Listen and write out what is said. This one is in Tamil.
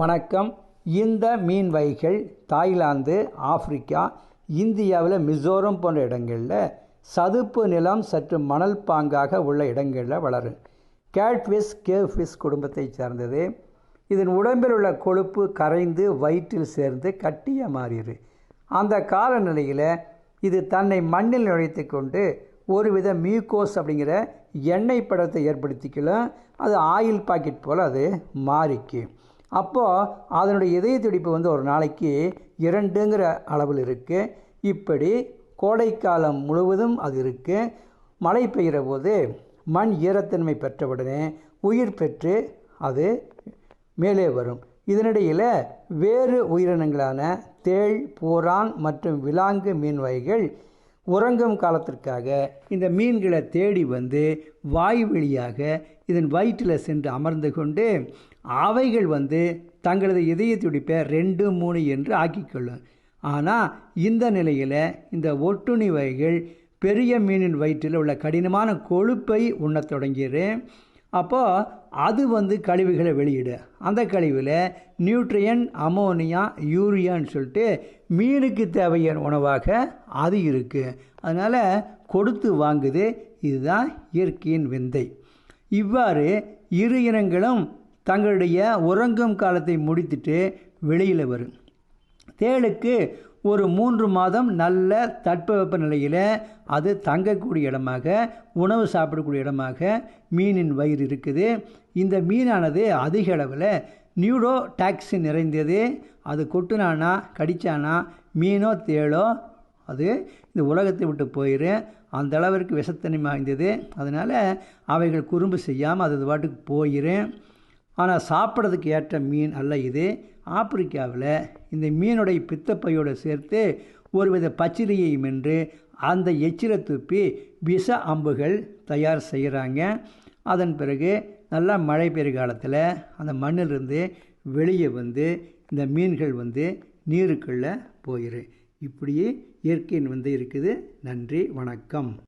வணக்கம். இந்த மீன் வகைகள் தாய்லாந்து ஆப்பிரிக்கா இந்தியாவில் மிசோரம் போன்ற இடங்களில் சதுப்பு நிலம் சற்று மணல் பாங்காக உள்ள இடங்களில் வளரும். கேட்ஃபிஷ் கேவ்ஃபிஷ் குடும்பத்தைச் சார்ந்தது. இதன் உடம்பில் உள்ள கொழுப்பு கரைந்து வயிற்றில் சேர்ந்து கட்டிய மாறிடு அந்த காலநிலையில் இது தன்னை மண்ணில் நுழைத்து கொண்டு ஒருவித மியூகோஸ் அப்படிங்கிற எண்ணெய் படத்தை ஏற்படுத்திக்கலாம் அது ஆயில் பாக்கெட் போல் அது மாறிக்கு. அப்போது அதனுடைய இதய துடிப்பு வந்து ஒரு நாளைக்கு இரண்டுங்கிற அளவில் இருக்குது இப்படி கோடைக்காலம் முழுவதும் அது இருக்குது மழை பெய்கிற போது மண் ஈரத்தன்மை பெற்றவுடனே உயிர் பெற்று அது மேலே வரும். இதனிடையில் வேறு உயிரினங்களான தேள் பூரான் மற்றும் விலாங்கு மீன் வகைகள் உறங்கும் காலத்திற்காக இந்த மீன்களை தேடி வந்து வாய் வழியாக இதன் வயிற்றில் சென்று அமர்ந்து கொண்டு அவைகள் வந்து தங்களது இதய துடிப்பை ரெண்டு மூணு என்று ஆக்கிக்கொள்ளும் ஆனால் இந்த நிலையில் இந்த ஒட்டுண்ணி வகைகள் பெரிய மீனின் வயிற்றில் உள்ள கடினமான கொழுப்பை உண்ணத் தொடங்கிடு அப்போது அது வந்து கழிவுகளை வெளியிடு. அந்த கழிவில் நியூட்ரியன் அமோனியா யூரியான்னு சொல்லிட்டு மீனுக்கு தேவையான உணவாக அது இருக்குது அதனால் கொடுத்து வாங்குது. இதுதான் இயற்கையின் விந்தை. இவ்வாறு இரு இனங்களும் தங்களுடைய உறங்கும் காலத்தை முடித்துட்டு வெளியில் வரும். தேளுக்கு ஒரு மூன்று மாதம் நல்ல தட்பவெப்ப நிலையில் அது தங்கக்கூடிய இடமாக உணவு சாப்பிடக்கூடிய இடமாக மீனின் வயிறு இருக்குது. இந்த மீனானது அதிக அளவில் நியூடோ டாக்ஸின் நிறைந்தது. அது கொட்டுனானா கடித்தானா மீனோ தேளோ அது இந்த உலகத்தை விட்டு போயிடும் அந்த அளவிற்கு விஷத்தன்மை வாய்ந்தது. அதனால் அவைகள் குறும்பு செய்யாமல் அது பாட்டுக்கு போயிடும் ஆனால் சாப்பிட்றதுக்கு ஏற்ற மீன் அல்ல இது. ஆப்பிரிக்காவில் இந்த மீனுடைய பித்தப்பையோடு சேர்த்து ஒருவித பச்சிலையை மென்று அந்த எச்சிலை துப்பி விஷ அம்புகள் தயார் செய்கிறாங்க. அதன் பிறகு நல்லா மழை பெய்கிற காலத்தில் அந்த மண்ணிலிருந்து வெளியே வந்து இந்த மீன்கள் வந்து நீருக்குள்ளே போயிடும் இப்படியே இயற்கையின் வந்து இருக்குது. நன்றி வணக்கம்.